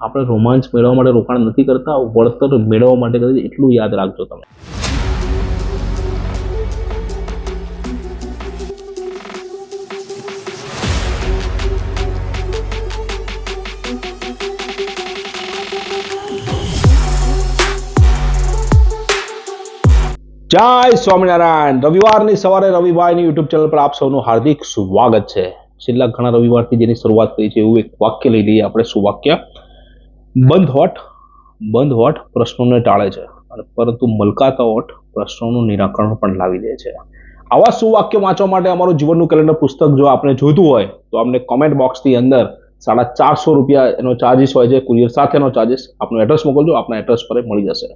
આપણે રોમાંચ મેળવવા માટે રોકાણ નથી કરતા, વળતર મેળવવા માટે કરી એટલું યાદ રાખજો તમે. જય સ્વામિનારાયણ. રવિવારની સવારે રવિભાઈની યુટ્યુબ ચેનલ પર આપ સૌનું હાર્દિક સ્વાગત છે. છેલ્લા ઘણા રવિવારથી જેની શરૂઆત કરી છે એવું એક વાક્ય લઈ લઈએ આપણે શું વાક્ય બંધ હોટ બંધ હોટ પ્રશ્નોને ટાળે છે પરંતુ મલકાતા હોટ પ્રશ્નોનું નિરાકરણ પણ લાવી દે છે. આવા સુવાક્ય વાંચવા માટે અમારું જીવનનું કેલેન્ડર પુસ્તક જો આપણે જોઈતું હોય, તો અમને કોમેન્ટ બોક્સની અંદર સાડા ચારસો રૂપિયા એનો ચાર્જિસ હોય છે કુરિયર સાથેનો ચાર્જિસ આપનું એડ્રેસ મોકલજો, આપના એડ્રેસ પર મળી જશે.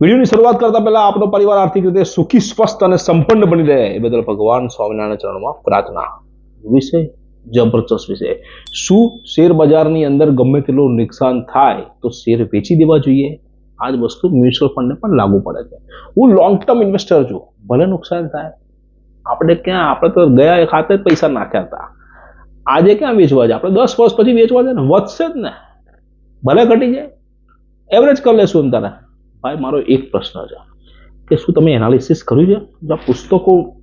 વિડીયોની શરૂઆત કરતા પહેલા આપણો પરિવાર આર્થિક રીતે સુખી, સ્વસ્થ અને સંપન્ન બની રહે, એ બદલ ભગવાન સ્વામિનારાયણ ચરણમાં પ્રાર્થના. વિષય જબરજસ્ત વિષય શું શેર બજારની અંદર ગમે તેટલું નુકસાન થાય, તો શેર વેચી દેવા જોઈએ. આ જ વસ્તુ મ્યુચ્યુઅલ ફંડને પણ લાગુ પડે છે. હું લોંગ ટર્મ ઇન્વેસ્ટર છું. ભલે નુકસાન થાય. આપણે ક્યાં? આપણે તો ગયા ખાતે પૈસા નાખ્યા હતા. આજે ક્યાં વેચવા છે આપણે દસ વર્ષ પછી વેચવા છે ને? વધશે જ ને. ભલે ઘટી જાય. એવરેજ કરી લેશું એમ તારે. ભાઈ, મારો એક પ્રશ્ન છે કે શું તમે એનાલિસિસ કર્યું છે? પુસ્તકો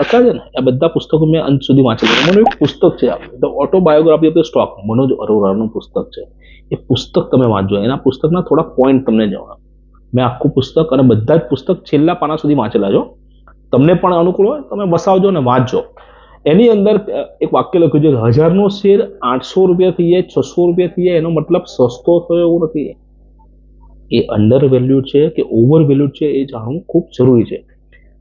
લખા છે ને? આ બધા પુસ્તકો મેં અંત સુધી વાંચેલા મને એક પુસ્તક છે the autobiography of the stock Manoj અરોરાનું પુસ્તક છે. એ પુસ્તક તમે વાંચજો. એના પુસ્તકના થોડા પોઈન્ટ તમને જણાવ. મેં આખું પુસ્તક અને બધા જ પુસ્તક છેલ્લા પાના સુધી વાંચેલા છો તમને પણ અનુકૂળ હોય, તમે વસાવજો અને વાંચજો. એની અંદર એક વાક્ય લખ્યું છે હજારનો શેર આઠસો રૂપિયા થઈ જાય છસો રૂપિયા થઈ જાય એનો મતલબ સસ્તો થયો એવું નથી. એ અંડર વેલ્યુડ છે કે ઓવર વેલ્યુડ છે એ જાણવું ખૂબ જરૂરી છે.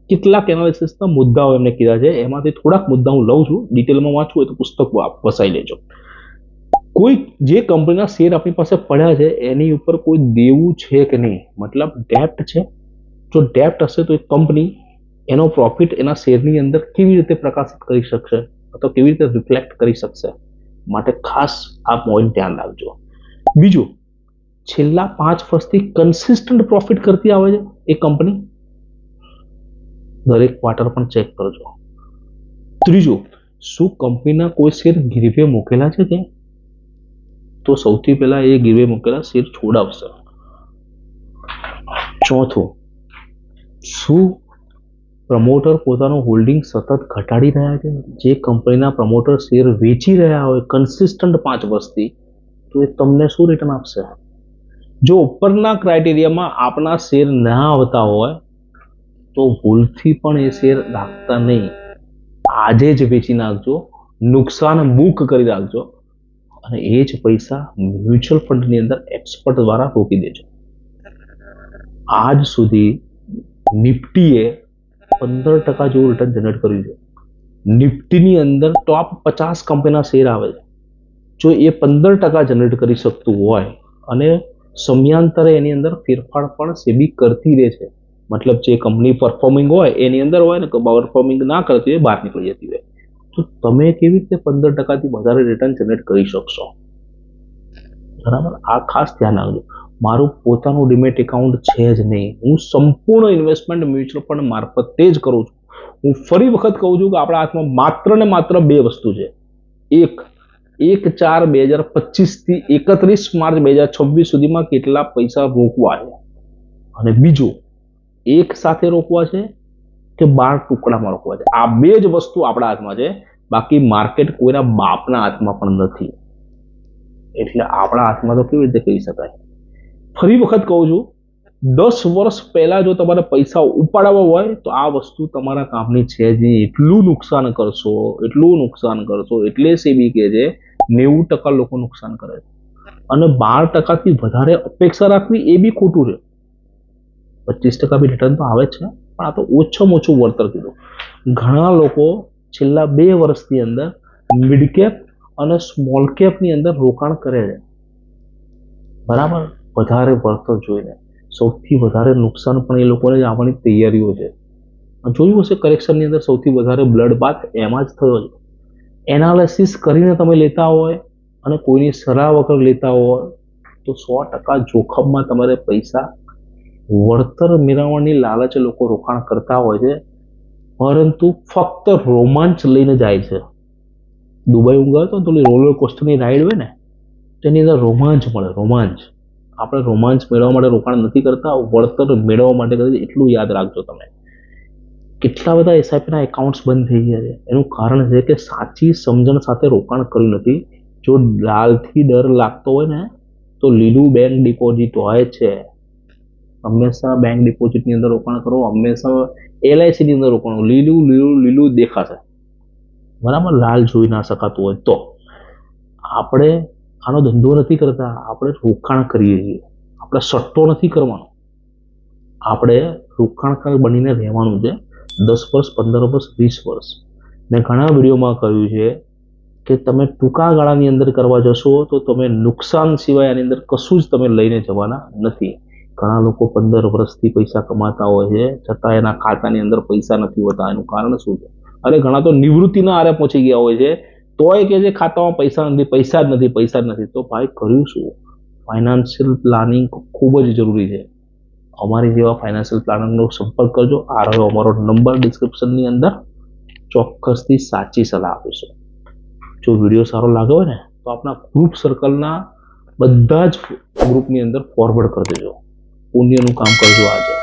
કેટલાક એનાલિસિસના મુદ્દાઓ એમને કીધા છે. એમાંથી થોડાક મુદ્દા હું લઉં છું. ડિટેલમાં વાંચવું હોય તો પુસ્તક વસાઈ લેજો. કોઈ જે કંપનીના શેર આપણી પાસે પડ્યા છે, એની ઉપર કોઈ દેવું છે કે નહીં? મતલબ ડેપ્ટ છે? જો ડેપ્ટ હશે તો એ કંપની એનો પ્રોફિટ એના શેરની અંદર કેવી રીતે પ્રકાશિત કરી શકશે? અથવા કેવી રીતે રિફ્લેક્ટ કરી શકશે? માટે ખાસ આ પોઈન્ટ ધ્યાન રાખજો. બીજું, છેલ્લા પાંચ વર્ષથી કન્સિસ્ટન્ટ પ્રોફિટ કરતી આવે છે એ કંપની દરેક ક્વાર્ટર પણ ચેક કરજો. ત્રીજું, શું કંપનીના કોઈ શેર ગીરવે મૂકેલા છે કે તો સૌથી પહેલા એ ગીરવે મૂકેલા શેર છોડાવશે. ચોથું, શું પ્રમોટર પોતાનું હોલ્ડિંગ સતત ઘટાડી રહ્યા છે? જે કંપનીના પ્રમોટર શેર વેચી રહ્યા હોય કન્સિસ્ટન્ટ પાંચ વર્ષથી, તો એ તમને શું રિટર્ન આપશે? જો ઉપરના ક્રાઇટેરિયામાં આપના શેર ના આવતા હોય તો ભૂલથી પણ એ શેર રાખતા નહીં. આજે જ વેચી નાખજો, નુકસાન મુક કરી રાખજો અને એ જ પૈસા મ્યુચ્યુઅલ ફંડની અંદર એક્સપર્ટ દ્વારા રોકી દેજો. આજ સુધી નિફ્ટીએ પંદર ટકા જેવું રિટર્ન જનરેટ કર્યું છે. નિફ્ટીની અંદર ટોપ પચાસ કંપનીના શેર આવે છે. જો એ પંદર ટકા જનરેટ કરી શકતું હોય અને સમયાંતરે એની અંદર ફેરફાર પણ સેબી કરતી રહે છે મતલબ જે કંપની પરફોર્મિંગ હોય, એની અંદર હોય ને પરફોર્મિંગ ના કરતી હોય, બહાર નીકળી જતી હોય. તો તમે કેવી રીતે પંદર ટકાથી વધારે રિટર્ન જનરેટ કરી શકશો? બરાબર? આ ખાસ ધ્યાન રાખજો. મારું પોતાનું ડિમેટ એકાઉન્ટ છે જ નહીં. હું સંપૂર્ણ ઇન્વેસ્ટમેન્ટ મ્યુચ્યુઅલ ફંડ મારફતે જ કરું છું. હું ફરી વખત કહું છું કે આપણા હાથમાં માત્ર ને માત્ર બે વસ્તુ છે. એક એક ચાર બે હજાર પચીસથી એકત્રીસ માર્ચ બે હજાર છવ્વીસ સુધીમાં કેટલા પૈસા મૂકવા છે? અને બીજું એક સાથે રોકવા છે કે બાર ટુકડામાં રોકવા છે? આ બે જ વસ્તુ આપણા હાથમાં છે. બાકી માર્કેટ કોઈના બાપના હાથમાં પણ નથી. એટલે આપણા હાથમાં તો કેવી રીતે કહી શકાય? ફરી વખત કહું છું, દસ વર્ષ પહેલાં જો તમારે પૈસા ઉપાડવા હોય, તો આ વસ્તુ તમારા કામની છે જ નહીં. એટલું નુકસાન કરશો, એટલું નુકસાન કરશો. એટલે સેબી કહે છે, નેવું ટકા લોકો નુકસાન કરે છે. અને બાર ટકાથી વધારે અપેક્ષા રાખવી એ બી ખોટું છે. પચીસ ટકા બી રિટર્ન તો આવે જ છે. પણ આ તો ઓછામાં ઓછું વળતર કીધું ઘણા લોકો છેલ્લા બે વર્ષની અંદર મિડ કેપ અને સ્મોલ કેપની અંદર રોકાણ કરે છે. બરાબર? વધારે વળતર જોઈને. સૌથી વધારે નુકસાન પણ એ લોકોને આવવાની તૈયારીઓ છે. જોયું હશે કરેક્શનની અંદર સૌથી વધારે બ્લડ બાથ એમાં જ થયો છે. એનાલિસિસ કરીને તમે લેતા હોય અને કોઈની સલાહ વગર લેતા હોય તો સો ટકા જોખમમાં તમારે પૈસા વળતર મેળવવાની લાલચે લોકો રોકાણ કરતા હોય છે, પરંતુ ફક્ત રોમાંચ લઈને જાય છે. દુબઈ હું ગયો હતો ને તો રોલર કોસ્ટરની રાઈડ હોય ને, તેની અંદર રોમાંચ મળે, રોમાંચ. આપણે રોમાંચ મેળવવા માટે રોકાણ નથી કરતા, વળતર મેળવવા માટે કરીએ એટલું યાદ રાખજો તમે. કેટલા બધા એસઆઈપીના એકાઉન્ટ્સ બંધ થઈ ગયા છે. એનું કારણ છે કે સાચી સમજણ સાથે રોકાણ કર્યું નથી. જો લાલથી ડર લાગતો હોય ને, તો લીલું બેંક ડિપોઝિટ હોય છે. હંમેશા બેંક ડિપોઝિટની અંદર રોકાણ કરો, હંમેશા એલઆઈસીની અંદર રોકાણ. લીલું લીલું લીલું દેખાશે. બરાબર? લાલ જોઈ ના શકાતું હોય તો. આપણે આનો ધંધો નથી કરતા. આપણે રોકાણ કરીએ છીએ. આપણે સટ્ટો નથી કરવાનો. આપણે રોકાણકાર બનીને રહેવાનું છે દસ વર્ષ, પંદર વર્ષ, વીસ વર્ષ. મેં ઘણા વિડીયોમાં કહ્યું છે કે તમે ટૂંકા ગાળાની અંદર કરવા જશો તો તમે નુકસાન સિવાય આની અંદર કશું જ તમે લઈને જવાના નથી. ઘણા લોકો પંદર વર્ષથી પૈસા કમાતા હોય છે, છતાં એના ખાતાની અંદર પૈસા નથી હોતા. એનું કારણ શું છે? અરે ઘણા તો નિવૃત્તિના આરે પહોંચી ગયા હોય છે, તોય કે જે ખાતામાં પૈસા નથી, પૈસા જ નથી, પૈસા જ નથી. તો ભાઈ કર્યું શું? ફાઇનાન્શિયલ પ્લાનિંગ ખૂબ જ જરૂરી છે. અમારી જેવા ફાઇનાન્શિયલ પ્લાનરનો સંપર્ક કરજો. આ રહ્યો અમારો નંબર ડિસ્ક્રિપ્શનની અંદર. ચોક્કસથી સાચી સલાહ આપીશું. જો વીડિયો સારો લાગ્યો હોય ને, તો આપણા ગ્રુપ સર્કલના બધા જ ગ્રુપની અંદર ફોરવર્ડ કરી દેજો. પુણ્યનું કામ કરજો આજે.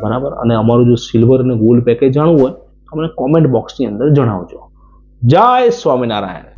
બરાબર? અને અમારું જો સિલ્વર અને ગોલ્ડ પેકેજ જાણવું હોય, તો અમને કોમેન્ટ બોક્સની અંદર જણાવજો. જય સ્વામિનારાયણ.